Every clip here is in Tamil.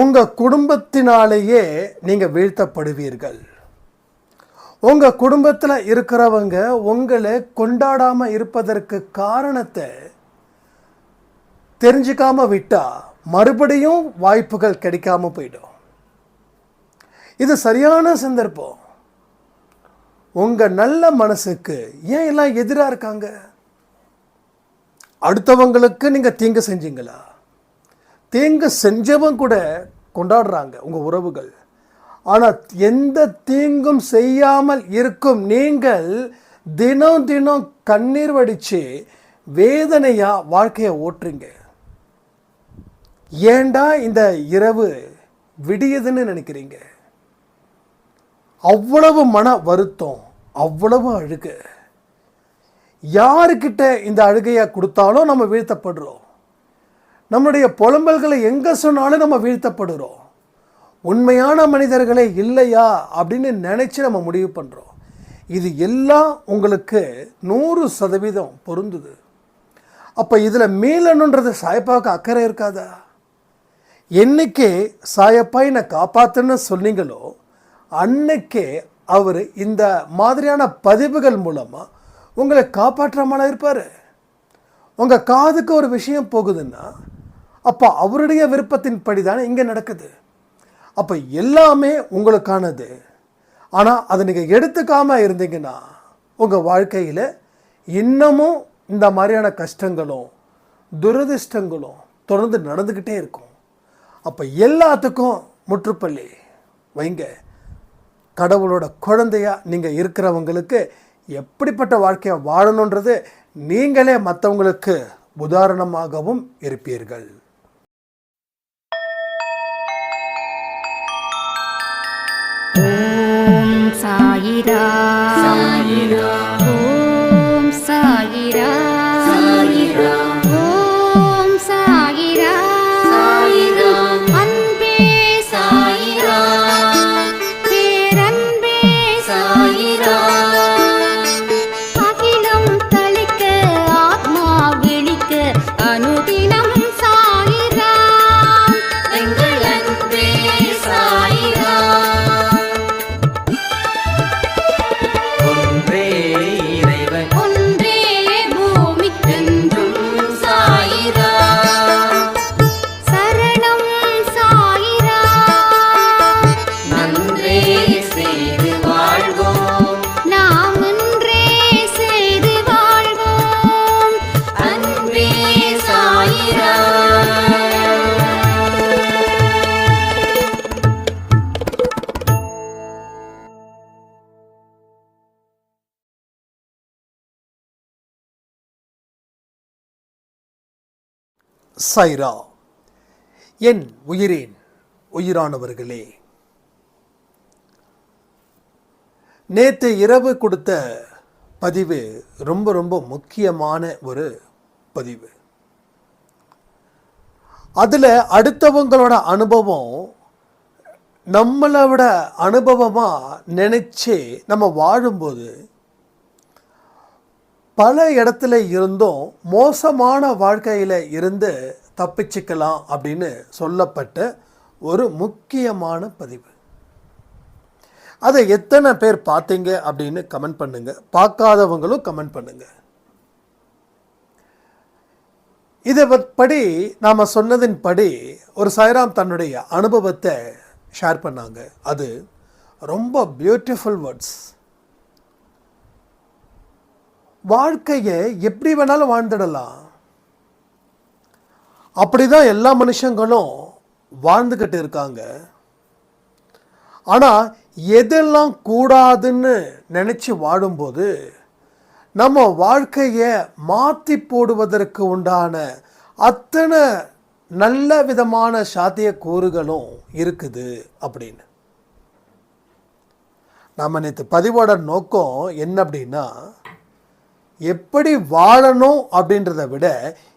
உங்கள் குடும்பத்தினாலேயே நீங்கள் வீழ்த்தப்படுவீர்கள். உங்கள் குடும்பத்தில் இருக்கிறவங்க உங்களை கொண்டாடாமல் இருப்பதற்கு காரணத்தை தெரிஞ்சுக்காமல் விட்டால் மறுபடியும் வாய்ப்புகள் கிடைக்காம போயிடும். இது சரியான சந்தர்ப்பம். உங்கள் நல்ல மனசுக்கு ஏன் எல்லாம் எதிராக இருக்காங்க? அடுத்தவங்களுக்கு நீங்கள் தீங்கு செஞ்சீங்களா? தீங்கு செஞ்சவன் கூட கொண்டாடுறாங்க உங்கள் உறவுகள். ஆனால் எந்த தீங்கும் செய்யாமல் இருக்கும் நீங்கள் தினம் தினம் கண்ணீர் வடித்து வேதனையாக வாழ்க்கையை ஓட்டுறீங்க. ஏண்டா இந்த இரவு விடியுதுன்னு நினைக்கிறீங்க? அவ்வளவு மன வருத்தம் அவ்வளவு அழுகு. யாருக்கிட்ட இந்த அழுகையை கொடுத்தாலும் நம்ம வீழ்த்தப்படுறோம். நம்முடைய புலம்பல்களை எங்கே சொன்னாலும் நம்ம வீழ்த்தப்படுகிறோம் உண்மையான மனிதர்களே இல்லையா அப்படின்னு நினச்சி நம்ம முடிவு பண்ணுறோம் இது எல்லாம் உங்களுக்கு நூறு சதவீதம் பொருந்துது. அப்போ இதில் மீளணுன்றது சாயப்பாவுக்கு அக்கறை இருக்காதா? என்னைக்கே சாயப்பா என்னை காப்பாற்றுன்னு சொன்னீங்களோ அன்னைக்கே அவர் இந்த மாதிரியான பதிவுகள் மூலமாக உங்களை காப்பாற்றாமல இருப்பார். உங்கள் காதுக்கு ஒரு விஷயம் போகுதுன்னா அப்போ அவருடைய விருப்பத்தின்படி தானே இங்கே நடக்குது. அப்போ எல்லாமே உங்களுக்கானது. ஆனால் அதை நீங்கள் எடுத்துக்காமல் இருந்தீங்கன்னா உங்கள் வாழ்க்கையில் இன்னமும் இந்த மாதிரியான கஷ்டங்களும் துரதிர்ஷ்டங்களும் தொடர்ந்து நடந்துக்கிட்டே இருக்கும். அப்போ எல்லாத்துக்கும் முற்றுப்பள்ளி வைங்க. கடவுளோட குழந்தையா நீங்கள் இருக்கிறவங்களுக்கு எப்படிப்பட்ட வாழ்க்கையை வாழணுன்றது நீங்களே மற்றவங்களுக்கு உதாரணமாகவும் இருப்பீர்கள். சாயிரா சாயிரா ஓம் சைரா. என் உயிரேன் உயிரானவர்களே. நேற்று இரவு கொடுத்த பதிவு ரொம்ப ரொம்ப முக்கியமான ஒரு பதிவு. அதில் அடுத்தவங்களோட அனுபவம் நம்மளோட அனுபவமாக நினச்சி நம்ம வாழும்போது பல இடத்துல இருந்தும் மோசமான வாழ்க்கையில் இருந்து தப்பிச்சுக்கலாம் அப்படின்னு சொல்லப்பட்ட ஒரு முக்கியமான பதிவு. அதை எத்தனை பேர் பார்த்தீங்க அப்படின்னு கமெண்ட் பண்ணுங்க. பார்க்காதவங்களும் கமெண்ட் பண்ணுங்க. இதை படி நாம் சொன்னதின்படி ஒரு சாய்ராம் தன்னுடைய அனுபவத்தை ஷேர் பண்ணாங்க. அது ரொம்ப பியூட்டிஃபுல் வேர்ட்ஸ் வாழ்க்கையை எப்படி வேணாலும் வாழ்ந்துடலாம். அப்படிதான் எல்லா மனுஷங்களும் வாழ்ந்துக்கிட்டு இருக்காங்க. ஆனால் எதெல்லாம் கூடாதுன்னு நினச்சி வாழும்போது நம்ம வாழ்க்கையை மாற்றி போடுவதற்கு உண்டான அத்தனை நல்ல விதமான சாத்தியக்கூறுகளும் இருக்குது அப்படின்னு. நம்ம நேற்று பதிவோட நோக்கம் என்ன அப்படின்னா எப்படி வாழணும் அப்படின்றத விட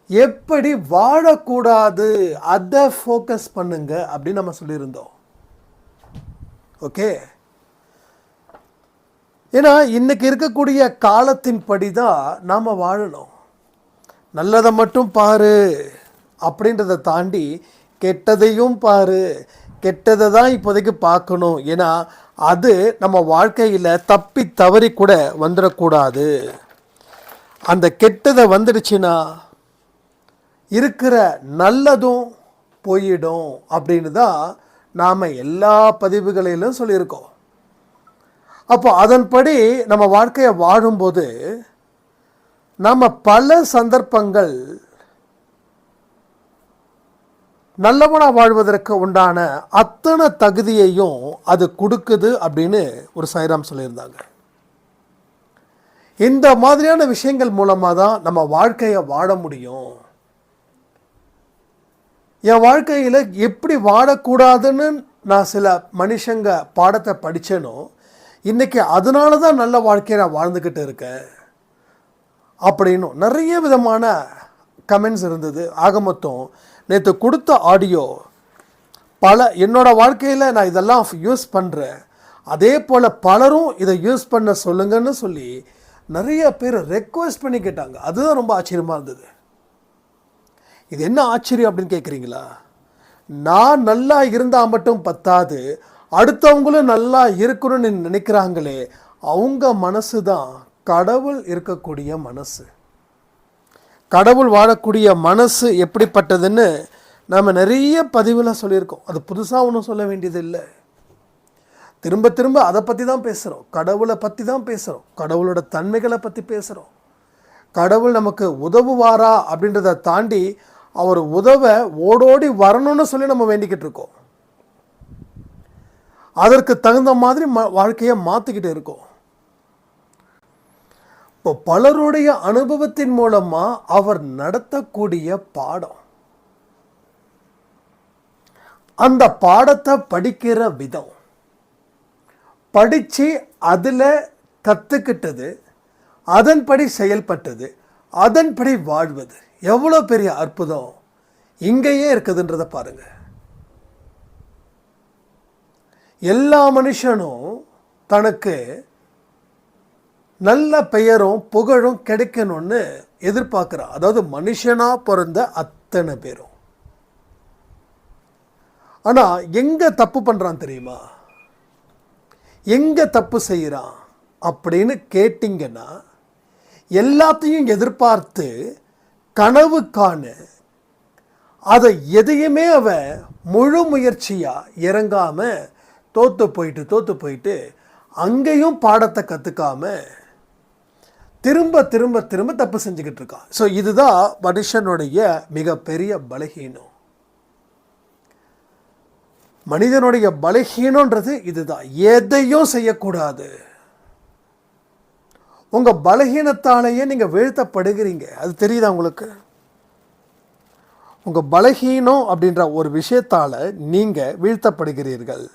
எப்படி வாழக்கூடாது அதை ஃபோக்கஸ் பண்ணுங்க அப்படின்னு நம்ம சொல்லியிருந்தோம். ஓகே ஏன்னா இன்னைக்கு இருக்கக்கூடிய காலத்தின்படி தான் நாம் வாழணும். நல்லதை மட்டும் பாரு அப்படின்றத தாண்டி கெட்டதையும் பாரு. கெட்டதை தான் இப்போதைக்கு பார்க்கணும். ஏன்னா அது நம்ம வாழ்க்கையில் தப்பி தவறி கூட வந்துடக்கூடாது. அந்த கெட்டதை வந்துடுச்சுன்னா இருக்கிற நல்லதும் போயிடும் அப்படின்னு தான் நாம் எல்லா பதிவுகளிலும் சொல்லியிருக்கோம். அப்போ அதன்படி நம்ம வாழ்க்கையை வாழும்போது நம்ம பல சந்தர்ப்பங்கள் நல்லவனாக வாழ்வதற்கு உண்டான அத்தனை தகுதியையும் அது கொடுக்குது அப்படின்னு ஒரு சைராம் சொல்லியிருந்தாங்க. இந்த மாதிரியான விஷயங்கள் மூலமாக தான் நம்ம வாழ்க்கையை வாழ முடியும். என் வாழ்க்கையில் எப்படி வாழக்கூடாதுன்னு நான் சில மனுஷங்க பாடத்தை படித்தேனோ இன்றைக்கி அதனால தான் நல்ல வாழ்க்கையை நான் வாழ்ந்துக்கிட்டு இருக்கேன். அப்படின்னும் நிறைய விதமான கமெண்ட்ஸ் இருந்தது. ஆக மொத்தம் நேற்று கொடுத்த ஆடியோ பல என்னோடய வாழ்க்கையில் நான் இதெல்லாம் யூஸ் பண்ணுறேன் அதே போல் பலரும் இதை யூஸ் பண்ண சொல்லுங்கன்னு சொல்லி நிறைய பேர் ரெக்வஸ்ட் பண்ணி கேட்டாங்க. அதுதான் ரொம்ப ஆச்சரியமாக இருந்தது. இது என்ன ஆச்சரியம் அப்படின்னு கேட்குறீங்களா நான் நல்லா இருந்தால் மட்டும் பத்தாது அடுத்தவங்களும் நல்லா இருக்கணும்னு நினைக்கிறாங்களே அவங்க மனசு தான் கடவுள் இருக்கக்கூடிய மனசு. கடவுள் வாழக்கூடிய மனசு எப்படிப்பட்டதுன்னு நம்ம நிறைய பதிவில் சொல்லியிருக்கோம். அது புதுசாக ஒன்றும் சொல்ல வேண்டியது இல்லை திரும்ப திரும்ப அதை பற்றி தான் பேசுகிறோம் கடவுளை பற்றி தான் பேசுகிறோம் கடவுளோட தன்மைகளை பற்றி பேசுகிறோம் கடவுள் நமக்கு உதவுவாரா அப்படின்றத தாண்டி அவர் உதவ ஓடோடி வரணும்னு சொல்லி நம்ம வேண்டிக்கிட்டு இருக்கோம். அதற்கு தகுந்த மாதிரி ம வாழ்க்கையை மாற்றிக்கிட்டு இருக்கோம். இப்போ பலருடைய அனுபவத்தின் மூலமாக அவர் நடத்தக்கூடிய பாடம். அந்த பாடத்தை படிக்கிற விதம். படித்து அதில் கற்றுக்கிட்டது அதன்படி செயல்பட்டது அதன்படி வாழ்வது. எவ்வளோ பெரிய அற்புதம் இங்கேயே இருக்குதுன்றதை பாருங்கள் எல்லா மனுஷனும் தனக்கு நல்ல பெயரும் புகழும் கிடைக்கணும்னு எதிர்பார்க்குறான் அதாவது மனுஷனாக பிறந்த அத்தனை பேரும். ஆனால் எங்கே தப்பு பண்ணுறான் தெரியுமா? எங்கே தப்பு செய்கிறான் அப்படின்னு கேட்டிங்கன்னா எல்லாத்தையும் எதிர்பார்த்து கனவு காண அதை எதையுமே அவன் முழு முயற்சியாக இறங்காமல் தோற்று போயிட்டு தோற்று போயிட்டு அங்கேயும் பாடத்தை கற்றுக்காம திரும்ப திரும்ப திரும்ப தப்பு செஞ்சுக்கிட்டு இருக்கான் ஸோ இதுதான் மனுஷனுடைய மிகப்பெரிய பலகீனம். மனிதனுடைய பலகீனன்றது இதுதான். எதையும் செய்யக்கூடாது. உங்கள் பலகீனத்தாலேயே நீங்கள் வீழ்த்தப்படுகிறீங்க. அது தெரியுதா உங்களுக்கு? உங்கள் பலகீனம் அப்படின்ற ஒரு விஷயத்தால் நீங்கள் வீழ்த்தப்படுகிறீர்கள்.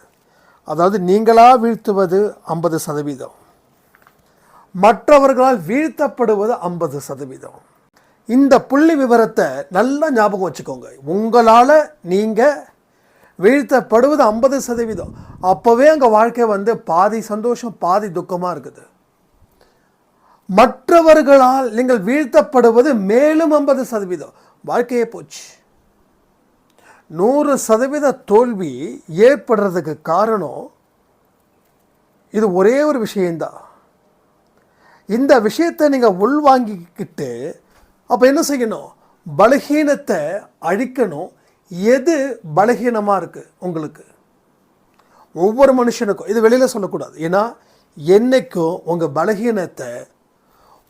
அதாவது நீங்களாக வீழ்த்துவது ஐம்பது சதவீதம். மற்றவர்களால் வீழ்த்தப்படுவது ஐம்பது சதவீதம். இந்த புள்ளி விவரத்தை நல்லா ஞாபகம் வச்சுக்கோங்க. உங்களால் நீங்கள் வீழ்த்தப்படுவது ஐம்பது சதவீதம். அப்போவே அங்கே வாழ்க்கை வந்து பாதி சந்தோஷம் பாதி துக்கமாக இருக்குது. மற்றவர்களால் நீங்கள் வீழ்த்தப்படுவது மேலும் ஐம்பது சதவீதம். வாழ்க்கையே போச்சு. நூறு சதவீத தோல்வி ஏற்படுறதுக்கு காரணம் இது ஒரே ஒரு விஷயந்தான் இந்த விஷயத்தை நீங்கள் உள்வாங்கிக்கிட்டு அப்போ என்ன செய்யணும்? பலகீனத்தை அழிக்கணும். எது பலகீனமாக இருக்குது உங்களுக்கு? ஒவ்வொரு மனுஷனுக்கும் இது வெளியில் சொல்லக்கூடாது. ஏன்னா என்னைக்கும் உங்கள் பலகீனத்தை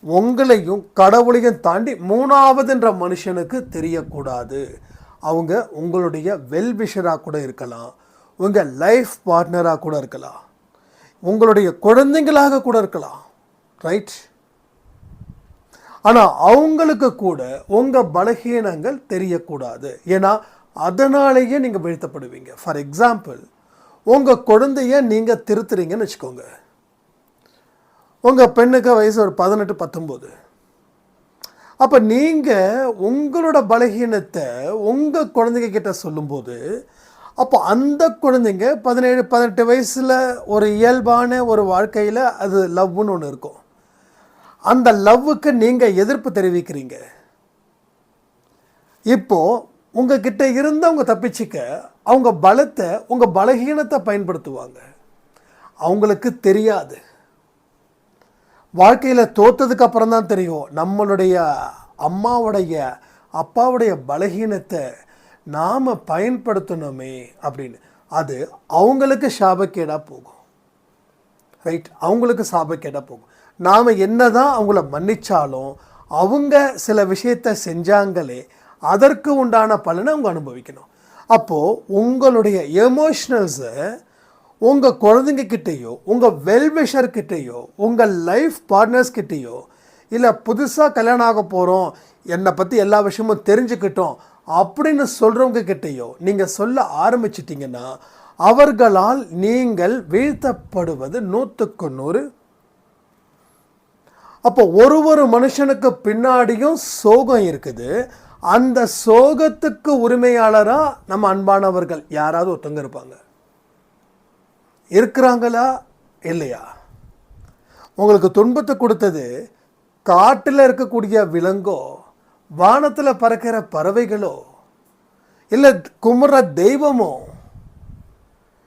உங்களையும் கடவுளையும் தாண்டி மூணாவதுன்ற மனுஷனுக்கு தெரியக்கூடாது. அவங்க உங்களுடைய வெல்விஷராக கூட இருக்கலாம். உங்கள் லைஃப் பார்ட்னராக கூட இருக்கலாம். உங்களுடைய குழந்தைங்களாக கூட இருக்கலாம். ரைட்? ஆனால் அவங்களுக்கு கூட உங்கள் பலகீனங்கள் தெரியக்கூடாது. ஏன்னா அதனாலேயே நீங்கள் வீழ்த்தப்படுவீங்க. ஃபார் எக்ஸாம்பிள் உங்கள் குழந்தைய நீங்கள் திருத்துறீங்கன்னு வச்சுக்கோங்க. உங்கள் பெண்ணுக்கு வயசு ஒரு பதினெட்டு பத்தொம்போது. அப்போ நீங்கள் உங்களோட பலகீனத்தை உங்கள் குழந்தைங்க கிட்ட சொல்லும்போது அப்போ அந்த குழந்தைங்க பதினேழு பதினெட்டு வயசில் ஒரு இயல்பான ஒரு வாழ்க்கையில் அது லவ்னு ஒன்று இருக்கும். அந்த லவ்வுக்கு நீங்கள் எதிர்ப்பு தெரிவிக்கிறீங்க. இப்போது உங்ககிட்ட இருந்து அவங்க தப்பிச்சிக்க அவங்க பலத்தை உங்கள் பலகீனத்தை பயன்படுத்துவாங்க. அவங்களுக்கு தெரியாது. வாழ்க்கையில் தோத்ததுக்கு அப்புறம் தான் தெரியும் நம்மளுடைய அம்மாவுடைய அப்பாவுடைய பலகீனத்தை நாம் பயன்படுத்தணுமே அப்படின்னு. அது அவங்களுக்கு சாபக்கேடாக போகும். ரைட் அவங்களுக்கு சாபக்கேடாக போகும். நாம் என்னதான் அவங்கள மன்னிச்சாலும் அவங்க சில விஷயத்தை செஞ்சாங்களே அதற்கு உண்டான பலனை அவங்க அனுபவிக்கணும். அப்போது உங்களுடைய எமோஷ்னல்ஸை உங்கள் குழந்தைங்க கிட்டேயோ உங்கள் வெல்விஷர்கிட்டேயோ உங்கள் லைஃப் பார்ட்னர்ஸ் கிட்டேயோ இல்லை புதுசாக கல்யாணம் ஆக போகிறோம் என்னை பற்றி எல்லா விஷயமும் தெரிஞ்சுக்கிட்டோம் அப்படின்னு சொல்கிறவங்க கிட்டேயோ நீங்கள் சொல்ல ஆரம்பிச்சிட்டிங்கன்னா அவர்களால் நீங்கள் வீழ்த்தப்படுவது நூற்றுக்கு நூறு. அப்போ ஒரு ஒரு மனுஷனுக்கு பின்னாடியும் சோகம் இருக்குது. அந்த சோகத்துக்கு உரிமையாளராக நம்ம அன்பானவர்கள் யாராவது ஒருத்தவங்க இருப்பாங்க. இருக்கிறாங்களா? இல்லையா? உங்களுக்கு துன்பத்தை கொடுத்தது காட்டில் இருக்கக்கூடிய விலங்கோ வானத்தில் பறக்கிற பறவைகளோ இல்லை குமுற தெய்வமோ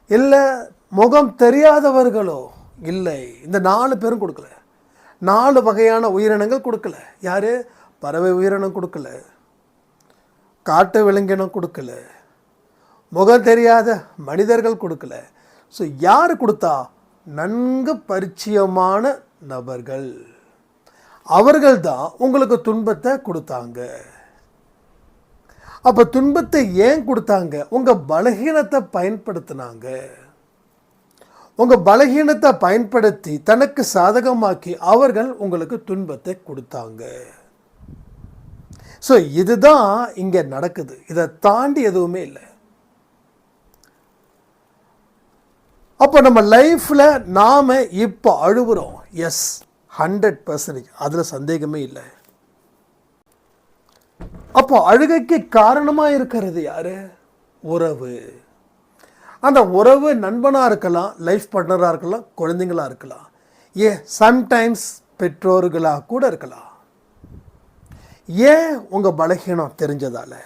இல்லை முகம் தெரியாதவர்களோ இல்லை. இந்த நாலு பேரும் கொடுக்கல. நாலு வகையான உயிரினங்கள் கொடுக்கல. யார்? பறவை உயிரினம் கொடுக்கல. காட்டு விலங்கினம் கொடுக்கல. முகம் தெரியாத மனிதர்கள் கொடுக்கல. ஸோ யார் கொடுத்தா? நன்கு பரிச்சயமான நபர்கள். அவர்கள் தான் உங்களுக்கு துன்பத்தை கொடுத்தாங்க. அப்போ துன்பத்தை ஏன் கொடுத்தாங்க? உங்கள் பலகீனத்தை பயன்படுத்தினாங்க. உங்கள் பலகீனத்தை பயன்படுத்தி தனக்கு சாதகமாக்கி அவர்கள் உங்களுக்கு துன்பத்தை கொடுத்தாங்க. ஸோ இதுதான் இங்கே நடக்குது. இதை தாண்டி எதுவுமே இல்லை. அப்போ நம்ம லைஃப்பில் நாம் இப்போ அழுகுறோம். எஸ் ஹண்ட்ரட் பர்சன்டேஜ் அதில் சந்தேகமே இல்லை. அப்போ அழுகைக்கு காரணமாக இருக்கிறது யாரு? உறவு. அந்த உறவு நண்பனாக இருக்கலாம் லைஃப் பார்ட்னராக இருக்கலாம் குழந்தைங்களாக இருக்கலாம். ஏ சம்டைம்ஸ் பெற்றோர்களாக கூட இருக்கலாம். ஏன் உங்கள் பலகீனம் தெரிஞ்சதால்?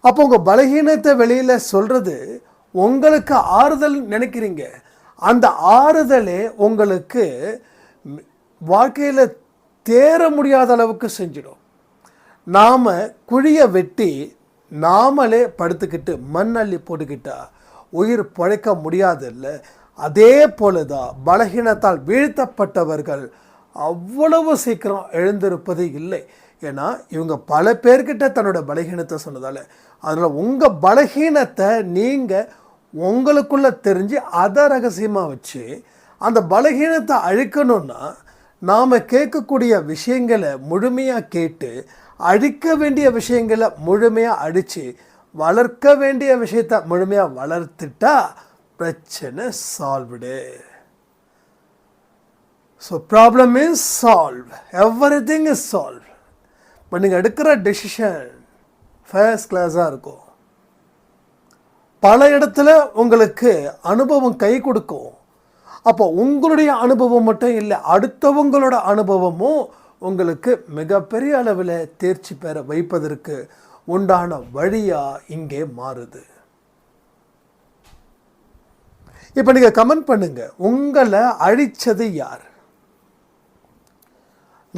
அப்போ உங்கள் பலகீனத்தை வெளியில் சொல்கிறது உங்களுக்கு ஆறுதல் நினைக்கிறீங்க. அந்த ஆறுதலே உங்களுக்கு வாழ்க்கையில் தேர முடியாத அளவுக்கு செஞ்சிடும். நாம் குழியை வெட்டி நாமளே படுத்துக்கிட்டு மண் அள்ளி போட்டுக்கிட்டா உயிர் பிழைக்க முடியாதில்ல. அதே போல தான் பலகீனத்தால் வீழ்த்தப்பட்டவர்கள் அவ்வளவு சீக்கிரம் எழுந்திருப்பது இல்லை. ஏன்னா இவங்க பல பேர்கிட்ட தன்னோட பலகீனத்தை சொன்னதால். அதனால் உங்கள் பலகீனத்தை நீங்கள் உங்களுக்குள்ளே தெரிஞ்சு அதை ரகசியமாக வச்சு அந்த பலகீனத்தை அழிக்கணும்னா நாம் கேட்கக்கூடிய விஷயங்களை முழுமையாக கேட்டு அழிக்க வேண்டிய விஷயங்களை முழுமையாக அடித்து வளர்க்க வேண்டிய விஷயத்தை முழுமையாக வளர்த்துட்டா பிரச்சனை solved so problem is solve everything is solve இப்போ நீங்கள் எடுக்கிற டெசிஷன் ஃபர்ஸ்ட் கிளாஸாக இருக்கும். பல இடத்துல உங்களுக்கு அனுபவம் கை கொடுக்கும். அப்போ உங்களுடைய அனுபவம் மட்டும் இல்லை அடுத்தவங்களோட அனுபவமும் உங்களுக்கு மிகப்பெரிய அளவில் தேர்ச்சி பெற வைப்பதற்கு உண்டான வழியாக இங்கே மாறுது. இப்போ நீங்கள் கமெண்ட் பண்ணுங்கள் உங்களை அழிச்சது யார்?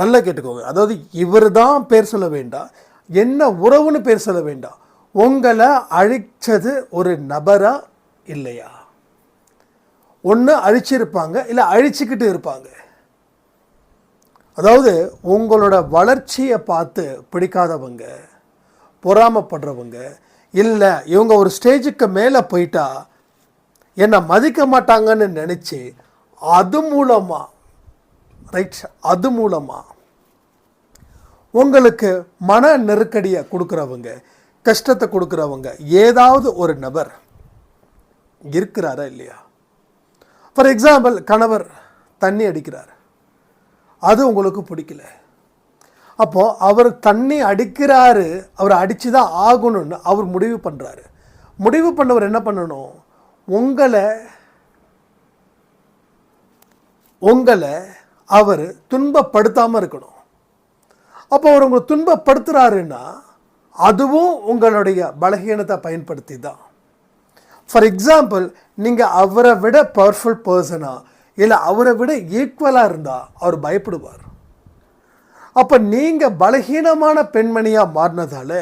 நல்லா கேட்டுக்கோங்க. அதாவது இவர் தான் பேர் சொல்ல வேண்டாம் என்ன உறவுன்னு பேர் சொல்ல வேண்டாம் உங்களை அழிச்சது ஒரு நபரா இல்லையா? ஒன்று அழிச்சிருப்பாங்க இல்லை அழிச்சுக்கிட்டு இருப்பாங்க. அதாவது உங்களோட வளர்ச்சியை பார்த்து பிடிக்காதவங்க பொறாமப்படுறவங்க இல்லை இவங்க ஒரு ஸ்டேஜுக்கு மேலே போயிட்டா என்னை மதிக்க மாட்டாங்கன்னு நினச்சி அது மூலமாக ரைட் அது மூலமாக உங்களுக்கு மன நெருக்கடியை கொடுக்குறவங்க கஷ்டத்தை கொடுக்குறவங்க ஏதாவது ஒரு நபர் இருக்கிறாரா இல்லையா? ஃபார் எக்ஸாம்பிள் கணவர் தண்ணி அடிக்கிறார். அது உங்களுக்கு பிடிக்கல. அப்போது அவர் தண்ணி அடிக்கிறாரு அவர் அடித்து தான் ஆகணும்னு அவர் முடிவு பண்ணுறாரு முடிவு பண்ணவர் என்ன பண்ணணும்? உங்களை உங்களை அவர் துன்பப்படுத்தாமல் இருக்கணும். அப்போ அவர் உங்களை துன்பப்படுத்துகிறாருன்னா அதுவும் உங்களுடைய பலகீனத்தை பயன்படுத்தி தான் ஃபார் எக்ஸாம்பிள் நீங்கள் அவரை விட பவர்ஃபுல் பர்சனா இல்லை அவரை விட ஈக்குவலாக இருந்தால் அவர் பயப்படுவார். அப்போ நீங்கள் பலகீனமான பெண்மணியாக மாறினதால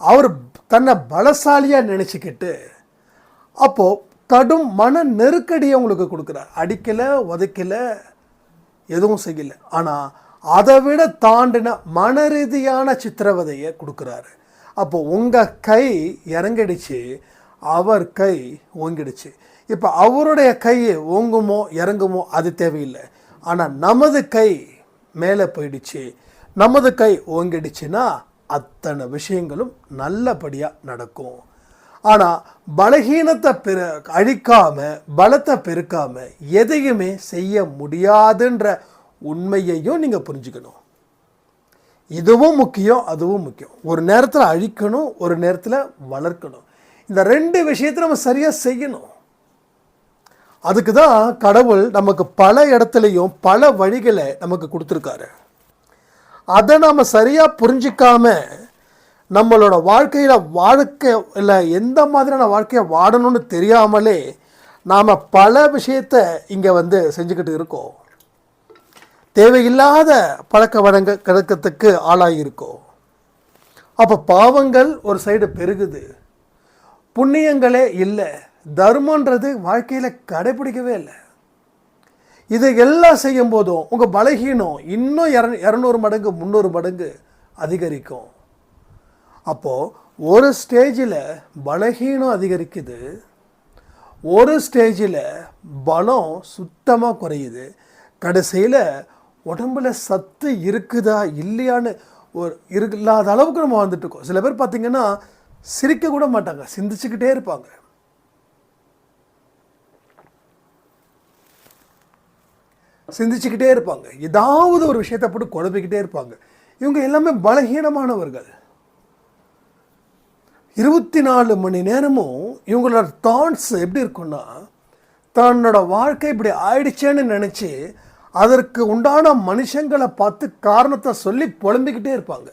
அவர் தன்னை பலசாலியாக நினச்சிக்கிட்டு அப்போது கடும் மன நெருக்கடியை உங்களுக்கு கொடுக்குறார். அடிக்கலை உதைக்கலை எதுவும் செய்யலை. ஆனால் அதை விட தாண்டின மன ரீதியான சித்திரவதையை கொடுக்குறாரு. அப்போ உங்கள் கை இறங்கிடுச்சு அவர் கை ஓங்கிடுச்சு. இப்போ அவருடைய கை ஓங்குமோ இறங்குமோ அது தேவையில்லை. ஆனால் நமது கை மேலே போயிடுச்சு. நமது கை ஓங்கிடுச்சுன்னா அத்தனை விஷயங்களும் நல்லபடியாக நடக்கும். ஆனால் பலகீனத்தை பெரு அழிக்காம பலத்தை பெருக்காமல் எதையுமே செய்ய முடியாதுன்ற உண்மையையும் நீங்கள் புரிஞ்சுக்கணும். இதுவும் முக்கியம் அதுவும் முக்கியம். ஒரு நேரத்தில் அழிக்கணும் ஒரு நேரத்தில் வளர்க்கணும். இந்த ரெண்டு விஷயத்தை நம்ம சரியாக செய்யணும். அதுக்கு தான் கடவுள் நமக்கு பல இடத்துலையும் பல வழிகளை நமக்கு கொடுத்துருக்காரு. அதை நாம் சரியாக புரிஞ்சிக்காமல் நம்மளோட வாழ்க்கையில் வாழ்க்கை இல்லை எந்த மாதிரியான வாழ்க்கையை வாடணும்னு தெரியாமலே நாம் பல விஷயத்தை இங்கே வந்து செஞ்சுக்கிட்டு இருக்கோம். தேவையில்லாத பழக்க வழங்க கிடக்கத்துக்கு ஆளாகியிருக்கோம் அப்போ பாவங்கள் ஒரு சைடு பெருகுது. புண்ணியங்களே இல்லை தர்மன்றது வாழ்க்கையில் கடைபிடிக்கவே இல்லை. இதை எல்லாம் செய்யும் போதும் உங்கள் பலகீனம் இன்னும் இர இரநூறு மடங்கு முந்நூறு மடங்கு அதிகரிக்கும். அப்போது ஒரு ஸ்டேஜில் பலகீனம் அதிகரிக்குது. ஒரு ஸ்டேஜில் பலம் சுத்தமாக குறையுது. கடைசியில் உடம்புல சத்து இருக்குதா இல்லையான்னு ஒரு இல்லாத அளவுக்கு நம்ம வந்துட்டுருக்கோம் சில பேர் பார்த்தீங்கன்னா சிரிக்க கூட மாட்டாங்க சிந்திச்சுக்கிட்டே இருப்பாங்க. சிந்திச்சுக்கிட்டே இருப்பாங்க. ஏதாவது ஒரு விஷயத்தை போட்டு குழப்பிக்கிட்டே இருப்பாங்க. இவங்க எல்லாமே பலகீனமானவர்கள். இருபத்தி நாலு மணி நேரமும் இவங்களோட தாட்ஸ் எப்படி இருக்கும்னா தன்னோட வாழ்க்கை இப்படி ஆயிடுச்சேன்னு நினச்சி அதற்கு உண்டான மனுஷங்களை பார்த்து காரணத்தை சொல்லி புலம்பிக்கிட்டே இருப்பாங்க.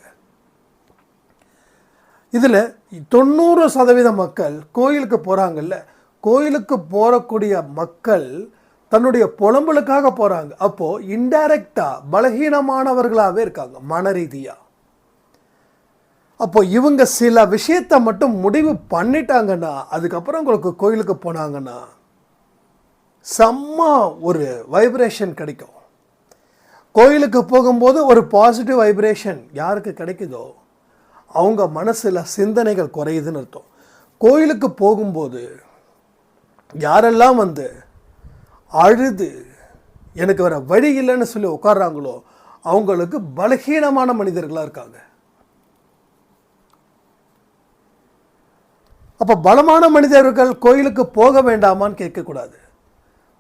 இதில் தொண்ணூறு சதவீத மக்கள் கோயிலுக்கு போகிறாங்கல்ல கோயிலுக்கு போகக்கூடிய மக்கள் தன்னுடைய புலம்பலுக்காக போகிறாங்க அப்போது இன்டைரக்டாக பலகீனமானவர்களாகவே இருக்காங்க மன ரீதியாக அப்போ இவங்க சில விஷயத்தை மட்டும் முடிவு பண்ணிட்டாங்கன்னா அதுக்கப்புறம் உங்களுக்கு கோயிலுக்கு போனாங்கன்னா செம்ம ஒரு வைப்ரேஷன் கிடைக்கும். கோயிலுக்கு போகும்போது ஒரு பாசிட்டிவ் வைப்ரேஷன் யாருக்கு கிடைக்குதோ அவங்க மனசில் சிந்தனைகள் குறையுதுன்னு அர்த்தம். கோயிலுக்கு போகும்போது யாரெல்லாம் வந்து அழுது எனக்கு வேறு வழி இல்லைன்னு சொல்லி உட்கார்றாங்களோ அவங்களுக்கு பலகீனமான மனிதர்களாக இருக்காங்க. அப்போ பலமான மனிதர்கள் கோயிலுக்கு போக வேண்டாமான்னு கேட்கக்கூடாது.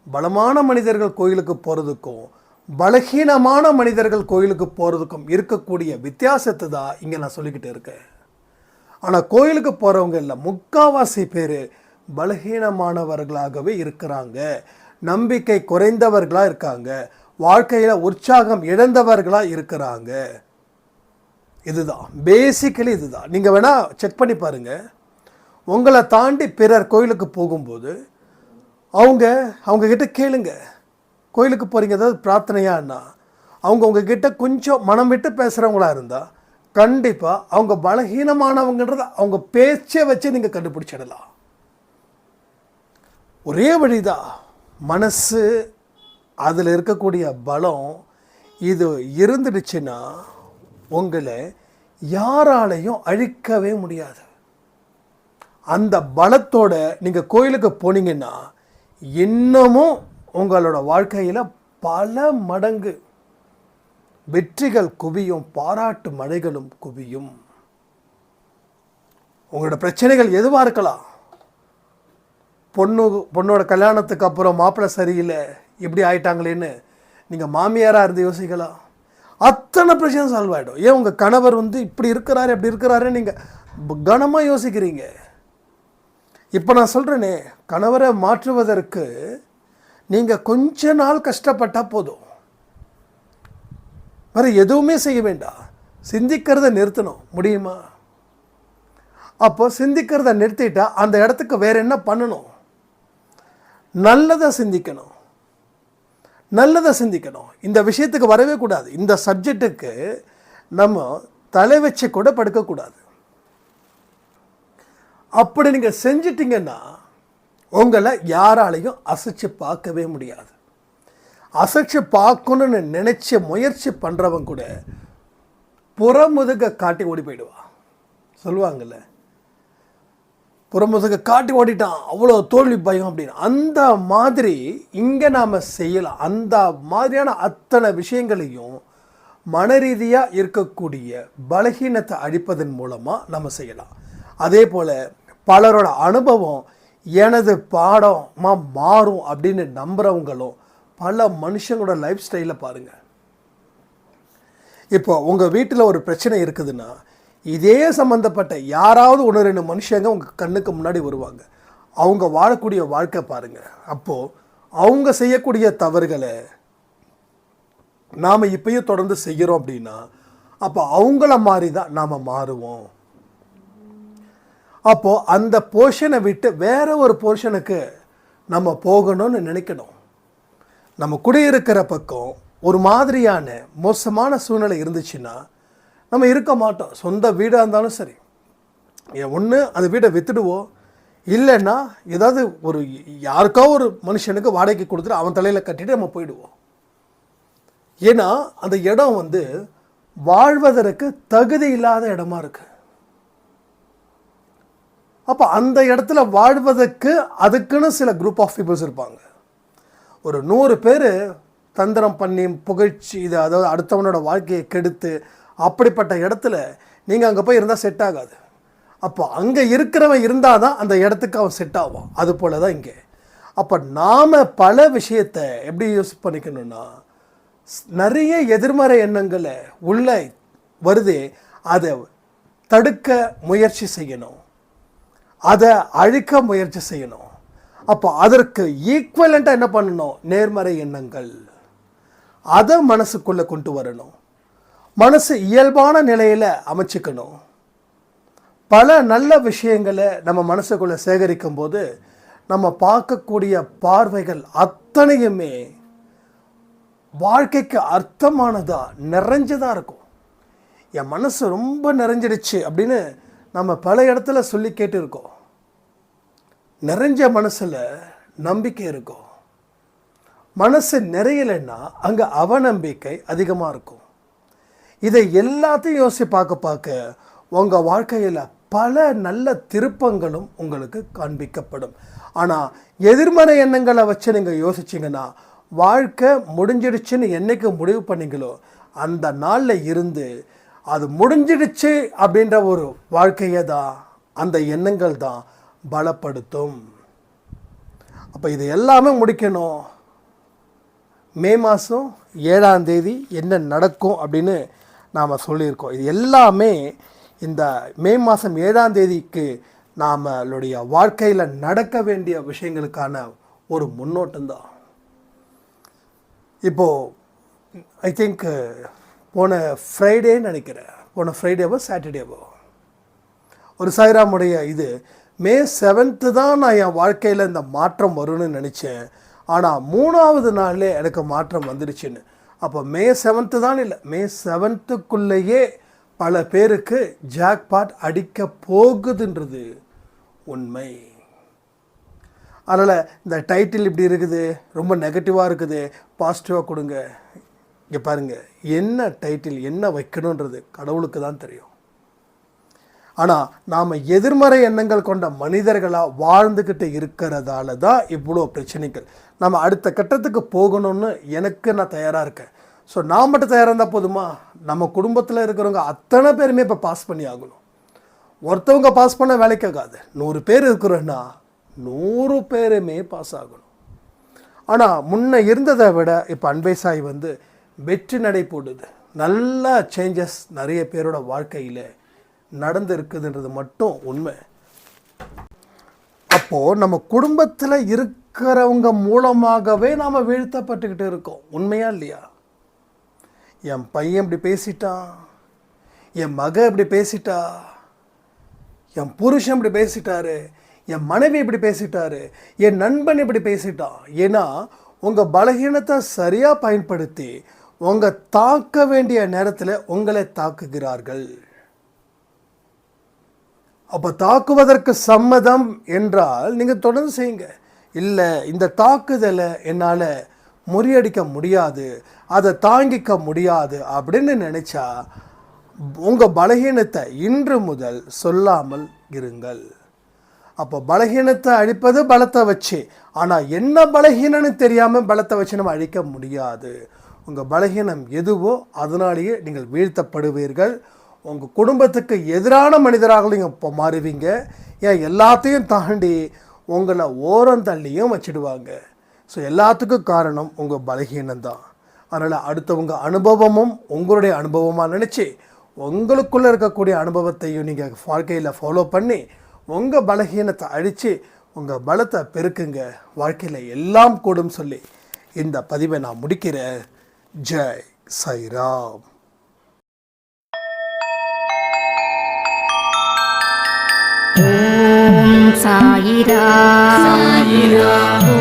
பலமான மனிதர்கள் கோயிலுக்கு போகிறதுக்கும் பலகீனமான மனிதர்கள் கோயிலுக்கு போகிறதுக்கும் இருக்கக்கூடிய வித்தியாசத்தை தான் இங்கே நான் சொல்லிக்கிட்டு இருக்கேன். ஆனால் கோயிலுக்கு போகிறவங்க இல்லை முக்காவாசி பேர் பலகீனமானவர்களாகவே இருக்கிறாங்க. நம்பிக்கை குறைந்தவர்களாக இருக்காங்க. வாழ்க்கையில் உற்சாகம் இழந்தவர்களாக இருக்கிறாங்க. இதுதான் பேசிக்கலி இதுதான். நீங்கள் வேணால் செக் பண்ணி பாருங்கள் உங்களை தாண்டி பிறர் கோயிலுக்கு போகும்போது அவங்க அவங்கக்கிட்ட கேளுங்க. கோயிலுக்கு போகிறீங்க ஏதாவது பிரார்த்தனையான்னா அவங்க உங்ககிட்ட கொஞ்சம் மனம் விட்டு பேசுகிறவங்களா இருந்தால் கண்டிப்பாக அவங்க பலகீனமானவங்கன்றத அவங்க பேச்சை வச்சு நீங்கள் கண்டுபிடிச்சிடலாம். ஒரே வழிதான் மனசு அதில் இருக்கக்கூடிய பலம் இது இருந்துடுச்சுன்னா உங்களை யாராலையும் அழிக்கவே முடியாது. அந்த பலத்தோட நீங்கள் கோயிலுக்கு போனீங்கன்னா இன்னமும் உங்களோட வாழ்க்கையில் பல மடங்கு வெற்றிகள் குவியும் பாராட்டு மழைகளும் குவியும். உங்களோட பிரச்சனைகள் எதுவாக இருக்கலாம்? பொண்ணு பொண்ணோட கல்யாணத்துக்கு அப்புறம் மாப்பிள்ளை சரியில்லை இப்படி ஆயிட்டாங்களேன்னு நீங்கள் மாமியாராக இருந்து யோசிக்கலாம். அத்தனை பிரச்சனை சால்வ் ஆகிடும் ஏன் உங்கள் கணவர் வந்து இப்படி இருக்கிறாரு இப்படி இருக்கிறாருன்னு நீங்கள் கனமாக யோசிக்கிறீங்க. இப்போ நான் சொல்கிறேனே கணவரை மாற்றுவதற்கு நீங்கள் கொஞ்ச நாள் கஷ்டப்பட்டால் போதும். வேறு எதுவுமே செய்ய வேண்டாம். சிந்திக்கிறத நிறுத்தணும். முடியுமா? அப்போ சிந்திக்கிறத நிறுத்திட்டா அந்த இடத்துக்கு வேறு என்ன பண்ணணும்? நல்லதை சிந்திக்கணும். நல்லதை சிந்திக்கணும். இந்த விஷயத்துக்கு வரவே கூடாது. இந்த சப்ஜெக்ட்டுக்கு நம்ம தலை வச்சு கூட படுக்கக்கூடாது. அப்படி நீங்கள் செஞ்சிட்டிங்கன்னா உங்களை யாராலையும் அசைச்சு பார்க்கவே முடியாது. அசைச்சு பார்க்கணும்னு நினச்சி முயற்சி பண்ணுறவன் கூட புறமுதுக காட்டி ஓடி போயிடுவான் சொல்லுவாங்கல்ல புறமுதுக காட்டி ஓடிட்டான் அவ்வளோ தோல்வி பயம் அப்படின்னு. அந்த மாதிரி இங்கே நாம் செய்யலாம். அந்த மாதிரியான அத்தனை விஷயங்களையும் மன ரீதியாக இருக்கக்கூடிய பலகீனத்தை அழிப்பதன் மூலமாக நம்ம செய்யலாம். அதே போல் பலரோட அனுபவம் எனது பாடமாக மாறும் அப்படின்னு நம்புகிறவங்களும் பல மனுஷங்களோட லைஃப் ஸ்டைலில் பாருங்கள் இப்போ உங்கள் வீட்டில் ஒரு பிரச்சனை இருக்குதுன்னா இதே சம்மந்தப்பட்ட யாராவது ஒன்று ரெண்டு மனுஷங்க உங்கள் கண்ணுக்கு முன்னாடி வருவாங்க. அவங்க வாழக்கூடிய வாழ்க்கை பாருங்கள் அப்போது அவங்க செய்யக்கூடிய தவறுகளை நாம் இப்பயும் தொடர்ந்து செய்கிறோம் அப்படின்னா அப்போ அவங்கள மாதிரி தான் நாம் மாறுவோம். அப்போது அந்த போர்ஷனை விட்டு வேற ஒரு போர்ஷனுக்கு நம்ம போகணும்னு நினைக்கணும். நம்ம குடியிருக்கிற பக்கம் ஒரு மாதிரியான மோசமான சூழ்நிலை இருந்துச்சுன்னா நம்ம இருக்க மாட்டோம். சொந்த வீடாக இருந்தாலும் சரி. ஒன்று அந்த வீடை வித்துடுவோம் இல்லைன்னா ஏதாவது ஒரு யாருக்கோ ஒரு மனுஷனுக்கு வாடகைக்கு கொடுத்துட்டு அவன் தலையில் கட்டிட்டு நம்ம போயிடுவோம். ஏன்னா அந்த இடம் வந்து வாழ்வதற்கு தகுதி இல்லாத இடமா இருக்குது அப்போ அந்த இடத்துல வாழ்வதற்கு அதுக்குன்னு சில குரூப் ஆஃப் பீப்புள்ஸ் இருப்பாங்க. ஒரு நூறு பேர் தந்திரம் பண்ணி புகழ்ச்சி இது அதாவது அடுத்தவனோட வாழ்க்கையை கெடுத்து அப்படிப்பட்ட இடத்துல நீங்கள் அங்கே போய் இருந்தால் செட் ஆகாது. அப்போ அங்கே இருக்கிறவன் இருந்தால் தான் அந்த இடத்துக்கு அவன் செட் ஆவான். அது போல தான் இங்கே. அப்போ நாம் பல விஷயத்தை எப்படி யூஸ் பண்ணிக்கணும்னா நிறைய எதிர்மறை எண்ணங்களை உள்ள வருதே அதை தடுக்க முயற்சி செய்யணும். அதை அழிக்க முயற்சி செய்யணும். அப்போ அதற்கு ஈக்குவலண்ட்டாக என்ன பண்ணணும்? நேர்மறை எண்ணங்கள். அதை மனசுக்குள்ளே கொண்டு வரணும். மனசு இயல்பான நிலையில் அமைச்சிக்கணும். பல நல்ல விஷயங்களை நம்ம மனசுக்குள்ளே சேகரிக்கும் போது நம்ம பார்க்கக்கூடிய பார்வைகள் அத்தனையுமே வாழ்க்கைக்கு அர்த்தமானதாக நிறைஞ்சதாக இருக்கும். என் மனசு ரொம்ப நிறைஞ்சிடுச்சு அப்படின்னு நம்ம பல இடத்துல சொல்லி கேட்டு இருக்கோம் நிறைஞ்ச மனசில் நம்பிக்கை இருக்கும். மனசு நிறையலைன்னா அங்கே அவநம்பிக்கை அதிகமாக இருக்கும். இதை எல்லாத்தையும் யோசித்து பார்க்க பார்க்க உங்கள் வாழ்க்கையில் பல நல்ல திருப்பங்களும் உங்களுக்கு காண்பிக்கப்படும். ஆனால் எதிர்மறை எண்ணங்களை வச்சு நீங்கள் யோசிச்சிங்கன்னா வாழ்க்கை முடிஞ்சிடுச்சுன்னு என்னைக்கு முடிவு பண்ணீங்களோ அந்த நாளில் இருந்து அது முடிஞ்சிடுச்சு அப்படின்ற ஒரு வாழ்க்கையை தான் அந்த எண்ணங்கள் தான் பலப்படுத்தும். அப்போ இது எல்லாமே முடிக்கணும். மே மாதம் ஏழாம் தேதி என்ன நடக்கும் அப்படின்னு நாம் சொல்லியிருக்கோம். இது எல்லாமே இந்த மே மாதம் ஏழாம் தேதிக்கு நாமளுடைய வாழ்க்கையில் நடக்க வேண்டிய விஷயங்களுக்கான ஒரு முன்னோட்டம் தான். இப்போது ஐ திங்க் போன ஃப்ரைடேன்னு நினைக்கிறேன். போன ஃப்ரைடேவோ சாட்டர்டேவோ ஒரு சாய்ராமுடைய இது மே செவன்த்து தான் நான் என் வாழ்க்கையில் இந்த மாற்றம் வரும்னு நினச்சேன். ஆனால் மூணாவது நாளிலே எனக்கு மாற்றம் வந்துடுச்சுன்னு. அப்போ மே செவன்த்து தான் இல்லை மே செவன்த்துக்குள்ளேயே பல பேருக்கு ஜாக்பாட் அடிக்க போகுதுன்றது உண்மை. அதனால் இந்த டைட்டில் இப்படி இருக்குது ரொம்ப நெகட்டிவாக இருக்குது பாசிட்டிவாக கொடுங்க. இங்கே பாருங்கள் என்ன டைட்டில் என்ன வைக்கணுன்றது கடவுளுக்கு தான் தெரியும். ஆனால் நாம் எதிர்மறை எண்ணங்கள் கொண்ட மனிதர்களாக வாழ்ந்துக்கிட்டு இருக்கிறதால தான் இவ்வளோ பிரச்சனைகள். நம்ம அடுத்த கட்டத்துக்கு போகணும்னு எனக்கு நான் தயாராக இருக்கேன். ஸோ நான் மட்டும் தயாராக இருந்தால் போதுமா? நம்ம குடும்பத்தில் இருக்கிறவங்க அத்தனை பேருமே இப்போ பாஸ் பண்ணி ஆகணும். ஒருத்தவங்க பாஸ் பண்ண வேலைக்கு ஆகாது. நூறு பேர் இருக்கிறோன்னா நூறு பேருமே பாஸ் ஆகணும். ஆனால் முன்ன இருந்ததை விட இப்போ அன்பை சாய் வந்து வெற்றி நடை போடுது. நல்ல சேஞ்சஸ் நிறைய பேரோட வாழ்க்கையில் நடந்திருக்குதுன்றது மட்டும் உண்மை. அப்போது நம்ம குடும்பத்தில் இருக்கிறவங்க மூலமாகவே நாம் வீழ்த்தப்பட்டுக்கிட்டு இருக்கோம். உண்மையா இல்லையா? என் பையன் இப்படி பேசிட்டான். என் மக இப்படி பேசிட்டா. என் புருஷன் இப்படி பேசிட்டாரு. என் மனைவி இப்படி பேசிட்டாரு. என் நண்பன் இப்படி பேசிட்டான். ஏன்னா உங்கள் பலகீனத்தை சரியாக பயன்படுத்தி உங்கள் தாக்க வேண்டிய நேரத்தில் உங்களை தாக்குகிறார்கள். அப்போ தாக்குவதற்கு சம்மதம் என்றால் நீங்கள் தொடர்ந்து செய்யுங்க. இல்லை இந்த தாக்குதலை என்னால் முறியடிக்க முடியாது அதை தாங்கிக்க முடியாது அப்படின்னு நினச்சா உங்கள் பலகீனத்தை இன்று முதல் சொல்லாமல் இருங்கள். அப்போ பலகீனத்தை அழிப்பது பலத்தை வச்சு ஆனால் என்ன பலகீனம்னு தெரியாமல் பலத்தை வச்சு நம்ம அழிக்க முடியாது. உங்கள் பலகீனம் எதுவோ அதனாலேயே நீங்கள் வீழ்த்தப்படுவீர்கள். உங்கள் குடும்பத்துக்கு எதிரான மனிதராக நீங்கள் இப்போ மாறுவீங்க. ஏன் எல்லாத்தையும் தாண்டி உங்களை ஓரம் தள்ளியும் வச்சிடுவாங்க. ஸோ எல்லாத்துக்கும் காரணம் உங்கள் பலகீனம் தான் அதனால் அடுத்தவங்க அனுபவமும் உங்களுடைய அனுபவமாக நினச்சி உங்களுக்குள்ளே இருக்கக்கூடிய அனுபவத்தையும் நீங்கள் வாழ்க்கையில் ஃபாலோ பண்ணி உங்கள் பலகீனத்தை அழித்து உங்கள் பலத்தை பெருக்குங்க. வாழ்க்கையில் எல்லாம் கூடும் சொல்லி இந்த பதிவை நான் முடிக்கிறேன். ஜெய் சைராம் ஓம் சாயிரா சாயிரா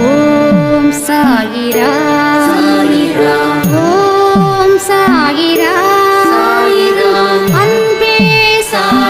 ஓம் சாயிரா சாயிரா ஓம் சாயிரா சாயிரா அன்பே சாயிரா